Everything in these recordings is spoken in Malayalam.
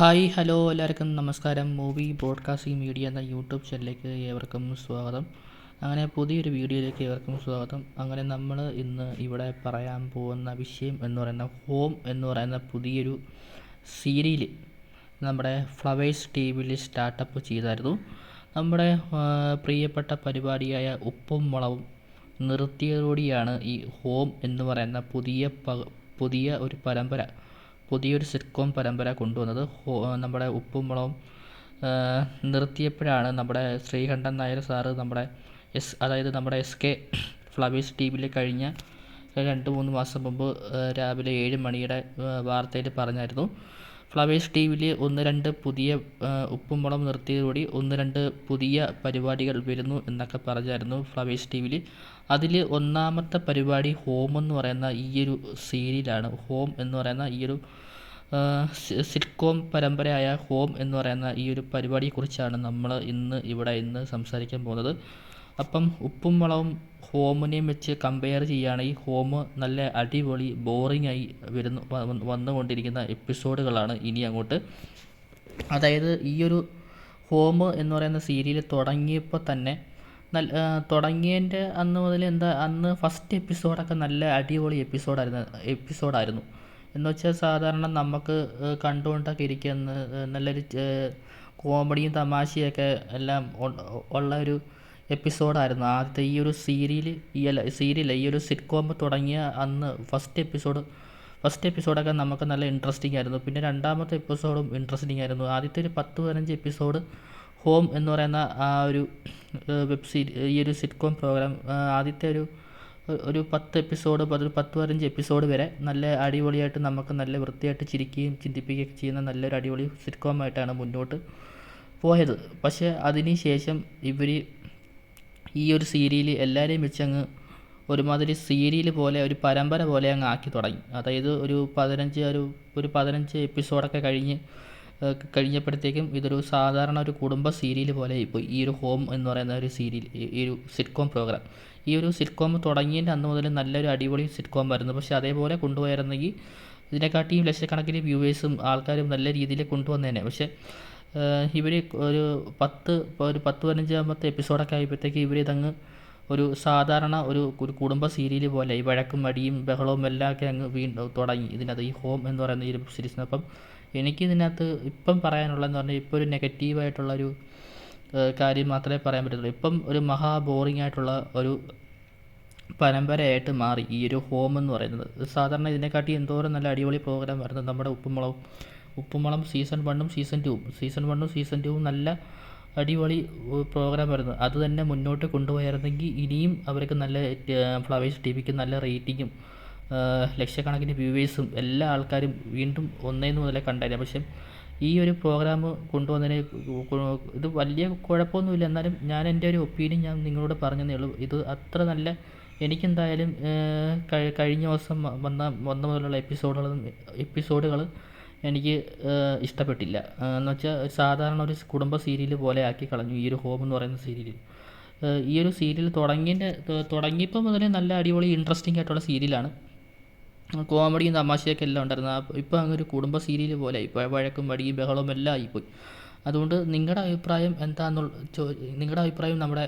ഹായ് ഹലോ എല്ലാവർക്കും നമസ്കാരം. മൂവി ബ്രോഡ്കാസ്റ്റിംഗ് മീഡിയ എന്ന യൂട്യൂബ് ചാനലിലേക്ക് ഏവർക്കും സ്വാഗതം. അങ്ങനെ പുതിയൊരു വീഡിയോയിലേക്ക് ഏവർക്കും സ്വാഗതം. അങ്ങനെ നമ്മൾ ഇന്ന് ഇവിടെ പറയാൻ പോകുന്ന വിഷയം എന്ന് പറയുന്ന ഹോം എന്ന് പറയുന്ന പുതിയൊരു സീരിയൽ നമ്മുടെ ഫ്ലവേഴ്സ് ടി വിയിൽ സ്റ്റാർട്ടപ്പ് ചെയ്തായിരുന്നു. നമ്മുടെ പ്രിയപ്പെട്ട പരിപാടിയായ ഉപ്പും മുളവും നിർത്തിയതോടെയാണ് ഈ ഹോം എന്ന് പറയുന്ന പുതിയ പുതിയ ഒരു പരമ്പര പുതിയൊരു സിറ്റ്കോം പരമ്പര കൊണ്ടുവന്നത്. നമ്മുടെ ഉപ്പും മുളകും ആ, നിർത്തിയപ്പോഴാണ് നമ്മുടെ ശ്രീകണ്ഠൻ നായർ സാറ് നമ്മുടെ എസ് അതായത് നമ്മുടെ എസ് കെ ഫ്ലവേഴ്സ് ടി വിയിൽ കഴിഞ്ഞ രണ്ട് മൂന്ന് മാസം മുമ്പ് രാവിലെ ഏഴ് മണിയുടെ വാർത്തയിൽ പറഞ്ഞായിരുന്നു. ഫ്ലവേഴ്സ് ടി വിയിൽ ഒന്ന് രണ്ട് പുതിയ ഉപ്പും മുളകും നിർത്തിയതോടെ ഒന്ന് രണ്ട് പുതിയ പരിപാടികൾ വരുന്നു എന്നൊക്കെ പറഞ്ഞായിരുന്നു ഫ്ലവേഴ്സ് ടി വിയിൽ അതിൽ ഒന്നാമത്തെ പരിപാടി ഹോം എന്ന് പറയുന്ന ഈ ഒരു സീരിയലാണ്. ഹോം എന്ന് പറയുന്ന ഈ ഒരു സിറ്റ്കോം പരമ്പരയായ ഹോം എന്ന് പറയുന്ന ഈ ഒരു പരിപാടിയെക്കുറിച്ചാണ് നമ്മൾ ഇന്ന് ഇവിടെ ഇന്ന് സംസാരിക്കാൻ പോകുന്നത്. അപ്പം ഉപ്പും മുളകും ഹോമിനെയും വെച്ച് കമ്പയർ ചെയ്യുകയാണെങ്കിൽ ഹോം നല്ല അടിപൊളി ബോറിംഗ് ആയി വരുന്നു വന്ന് വന്നുകൊണ്ടിരിക്കുന്ന എപ്പിസോഡുകളാണ് ഇനി അങ്ങോട്ട്. അതായത് ഈ ഒരു ഹോം എന്ന് പറയുന്ന സീരിയൽ തുടങ്ങിയപ്പോൾ തന്നെ നല്ല തുടങ്ങിയതിന്റെ അന്ന് മുതൽ എന്താ അന്ന് ഫസ്റ്റ് എപ്പിസോഡൊക്കെ നല്ല അടിപൊളി എപ്പിസോഡായിരുന്നു എപ്പിസോഡായിരുന്നു എന്ന് വെച്ചാൽ സാധാരണ നമുക്ക് കണ്ടുകൊണ്ടൊക്കെ ഇരിക്കുന്ന നല്ലൊരു കോമഡിയും തമാശയൊക്കെ എല്ലാം ഉള്ള ഒരു എപ്പിസോഡായിരുന്നു ആദ്യത്തെ ഈ ഒരു സീരിയൽ ഈ അല്ല സീരിയൽ ഈ ഒരു സിറ്റ്കോം തുടങ്ങിയ അന്ന് ഫസ്റ്റ് എപ്പിസോഡ് ഫസ്റ്റ് എപ്പിസോഡൊക്കെ നമുക്ക് നല്ല ഇൻട്രസ്റ്റിംഗ് ആയിരുന്നു. പിന്നെ രണ്ടാമത്തെ എപ്പിസോഡും ഇൻട്രസ്റ്റിംഗ് ആയിരുന്നു. ആദ്യത്തെ ഒരു പത്ത് പതിനഞ്ച് എപ്പിസോഡ് ഹോം എന്ന് പറയുന്ന ആ ഒരു വെബ് സീരി ഈ ഒരു സിറ്റ്കോം പ്രോഗ്രാം ആദ്യത്തെ ഒരു ഒരു പത്ത് എപ്പിസോഡ് ഒരു പത്ത് പതിനഞ്ച് എപ്പിസോഡ് വരെ നല്ല അടിപൊളിയായിട്ട് നമുക്ക് നല്ല വൃത്തിയായിട്ട് ചിരിക്കുകയും ചിന്തിപ്പിക്കുകയൊക്കെ ചെയ്യുന്ന നല്ലൊരു അടിപൊളി സിറ്റ്കോം ആയിട്ടാണ് മുന്നോട്ട് പോയത്. പക്ഷേ അതിന് ശേഷം ഇവർ ഈ ഒരു സീരിയൽ എല്ലാവരെയും വെച്ചങ്ങ് ഒരുമാതിരി സീരിയൽ പോലെ ഒരു പരമ്പര പോലെ അങ്ങ് ആക്കി തുടങ്ങി. അതായത് ഒരു പതിനഞ്ച് ഒരു ഒരു പതിനഞ്ച് എപ്പിസോഡൊക്കെ കഴിഞ്ഞ് കഴിഞ്ഞപ്പോഴത്തേക്കും ഇതൊരു സാധാരണ ഒരു കുടുംബ സീരിയൽ പോലെ ഇപ്പോൾ ഈ ഒരു ഹോം എന്ന് പറയുന്ന ഒരു സീരിയൽ ഈ ഒരു സിറ്റ്കോം പ്രോഗ്രാം ഈ ഒരു സിറ്റ്കോം തുടങ്ങിയതിന്റെ അന്ന് മുതൽ നല്ലൊരു അടിപൊളി സിറ്റ്കോം ആയിരുന്നു. പക്ഷേ അതേപോലെ കൊണ്ടുപോയിരുന്നെങ്കിൽ ഇതിനെക്കാട്ടിയും ലക്ഷക്കണക്കിന് വ്യൂവേഴ്സും ആൾക്കാരും നല്ല രീതിയിൽ കൊണ്ടുവന്നേനെ. പക്ഷേ ഇവർ ഒരു പത്ത് ഒരു പത്ത് പതിനഞ്ചാമത്തെ എപ്പിസോഡൊക്കെ ആയപ്പോഴത്തേക്ക് ഇവർ ഇതങ്ങ് ഒരു സാധാരണ ഒരു കുടുംബ സീരിയൽ പോലെ ഈ വഴക്കും മടിയും ബഹളവും എല്ലാം ഒക്കെ അങ്ങ് വീണ്ടും തുടങ്ങി. ഇതിനകത്ത് ഈ ഹോം എന്ന് പറയുന്ന ഈ ഒരു എനിക്ക് ഇതിനകത്ത് ഇപ്പം പറയാനുള്ളതെന്ന് പറഞ്ഞാൽ ഇപ്പോൾ ഒരു നെഗറ്റീവായിട്ടുള്ളൊരു കാര്യം മാത്രമേ പറയാൻ പറ്റത്തുള്ളൂ. ഇപ്പം ഒരു മഹാ ബോറിംഗ് ആയിട്ടുള്ള ഒരു പരമ്പരയായിട്ട് മാറി ഈ ഒരു ഹോം എന്ന് പറയുന്നത്. സാധാരണ ഇതിനെക്കാട്ടി എന്തോരം നല്ല അടിപൊളി പ്രോഗ്രാം വരുന്നത് നമ്മുടെ ഉപ്പുമുളകും ഉപ്പുമുളം സീസൺ വണ്ണും സീസൺ ടൂവും സീസൺ വണ്ണും സീസൺ ടൂവും നല്ല അടിപൊളി പ്രോഗ്രാം ആയിരുന്നു. അത് തന്നെ മുന്നോട്ട് കൊണ്ടുപോയായിരുന്നെങ്കിൽ ഇനിയും അവർക്ക് നല്ല ഫ്ലവേഴ്സ് ടി വിക്ക് നല്ല റേറ്റിങ്ങും ലക്ഷക്കണക്കിന് വ്യൂവേഴ്സും എല്ലാ ആൾക്കാരും വീണ്ടും ഒന്നേന്ന് മുതലേ കണ്ടായിരുന്നു. പക്ഷേ ഈ ഒരു പ്രോഗ്രാം കൊണ്ടുവന്നതിന് ഇത് വലിയ കുഴപ്പമൊന്നുമില്ല. എന്നാലും ഞാൻ എന്റെ ഒരു ഒപ്പീനിയൻ ഞാൻ നിങ്ങളോട് പറഞ്ഞതേ ഉള്ളൂ. ഇത് അത്ര നല്ല എനിക്കെന്തായാലും കഴിഞ്ഞ ദിവസം വന്ന വന്ന മുതലുള്ള എപ്പിസോഡുകൾ എപ്പിസോഡുകൾ എനിക്ക് ഇഷ്ടപ്പെട്ടില്ല. എന്ന് വെച്ചാൽ സാധാരണ ഒരു കുടുംബ സീരിയൽ പോലെ ആക്കി കളഞ്ഞു ഈ ഒരു ഹോം എന്ന് പറയുന്ന സീരിയൽ ഈ ഒരു സീരിയൽ തുടങ്ങിന്റെ തുടങ്ങിയപ്പോൾ മുതലേ നല്ല അടിപൊളി ഇൻട്രസ്റ്റിംഗ് ആയിട്ടുള്ള സീരിയലാണ്. കോമഡിയും തമാശയൊക്കെ എല്ലാം ഉണ്ടായിരുന്നു. ഇപ്പോൾ അങ്ങ് ഒരു കുടുംബ സീരിയൽ പോലെ ഇപ്പോൾ വഴക്കും വടിയും ബഹളവും എല്ലാം ആയിപ്പോയി അതുകൊണ്ട് നിങ്ങളുടെ അഭിപ്രായം എന്താണെന്നുള്ള ചോ നിങ്ങളുടെ അഭിപ്രായം നമ്മുടെ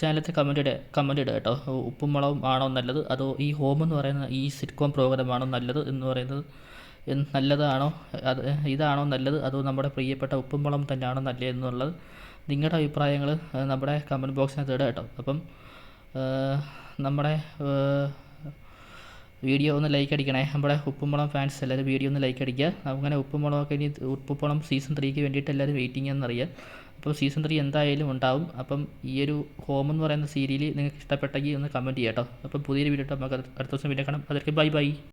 ചാനലത്തെ കമന്റ് ഇടുക കമന്റ് ഇടുക കേട്ടോ. ഉപ്പും മുളകും ആണോ നല്ലത്? അതോ ഈ ഹോം എന്ന് പറയുന്ന ഈ സിറ്റ്കോം പ്രോഗ്രാം ആണോ നല്ലത് എന്ന് പറയുന്നത്? നല്ലതാണോ അത് ഇതാണോ നല്ലത് അതോ നമ്മുടെ പ്രിയപ്പെട്ട ഉപ്പും മുളകും തന്നെയാണോ നല്ലത് എന്നുള്ളത് നിങ്ങളുടെ അഭിപ്രായങ്ങൾ നമ്മുടെ കമന്റ് ബോക്സിനകത്ത് ഇടുക കേട്ടോ. അപ്പം നമ്മുടെ വീഡിയോ ഒന്ന് ലൈക്ക് അടിക്കണേ. നമ്മുടെ ഉപ്പുമുളം ഫാൻസ് എല്ലാവരും വീഡിയോ ഒന്ന് ലൈക്ക് അടിക്കുക. അങ്ങനെ ഉപ്പുമുളകൊക്കെ ഇനി ഉപ്പുമുളം സീസൺ ത്രീക്ക് വേണ്ടിയിട്ട് എല്ലാവരും വെയിറ്റിംഗ് എന്നറിയാം അപ്പോൾ സീസൺ ത്രീ എന്തായാലും ഉണ്ടാവും. അപ്പം ഈ ഒരു ഹോം എന്ന് പറയുന്ന സീരിയൽ നിങ്ങൾക്ക് ഇഷ്ടപ്പെട്ടെങ്കിൽ ഒന്ന് കമന്റ് ചെയ്യാം കേട്ടോ. അപ്പം പുതിയൊരു വീഡിയോ നമുക്ക് അടുത്ത ദിവസം വീഡിയോ കാണാം. അതൊക്കെ ബൈ ബൈ